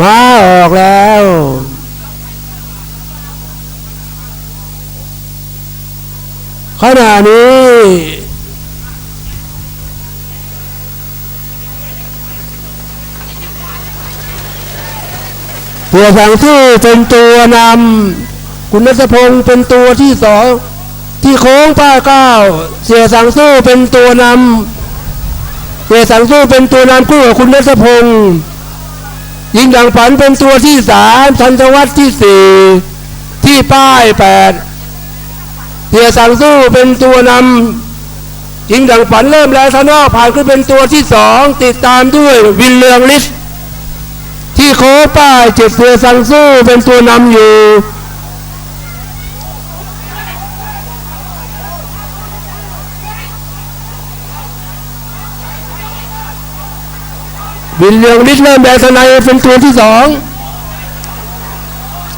มาออกแล้ว ขณะนี้ ตัวสังสู้เป็นตัวนำคุณนัทพงศ์เป็นตัวที่สองที่โค้งป้าเก้า เสียสังสู้เป็นตัวนำเสียสังสู้เป็นตัวนำคู่กับคุณนัทพงศ์ ยิงดังฝันเป็นตัวที่สามทันตวัฒน์ที่สี่ที่ป้ายแปดเทียสังสู้เป็นตัวนำยิงดังฝันเริ่มแล้วทนอกผ่านขึ้นเป็นตัวที่สองติดตามด้วยวินเลืองลิศที่โคป้ายเจ็ดเสือสังสู้เป็นตัวนำอยู่ บินเรืองฤทธิ์เริ่มแดงสนายเป็นตัวที่สอง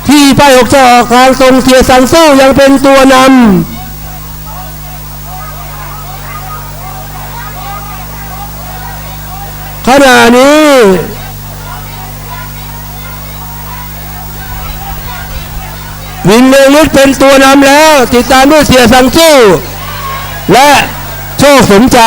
ที่ป้ายหกจะออกทางทรงเสียสังสู้ยังเป็นตัวนำขณะนี้วินเรืองฤทธิ์เป็นตัวนำแล้ว ติดตามด้วยเสียสังสู้ และโชคสมใจ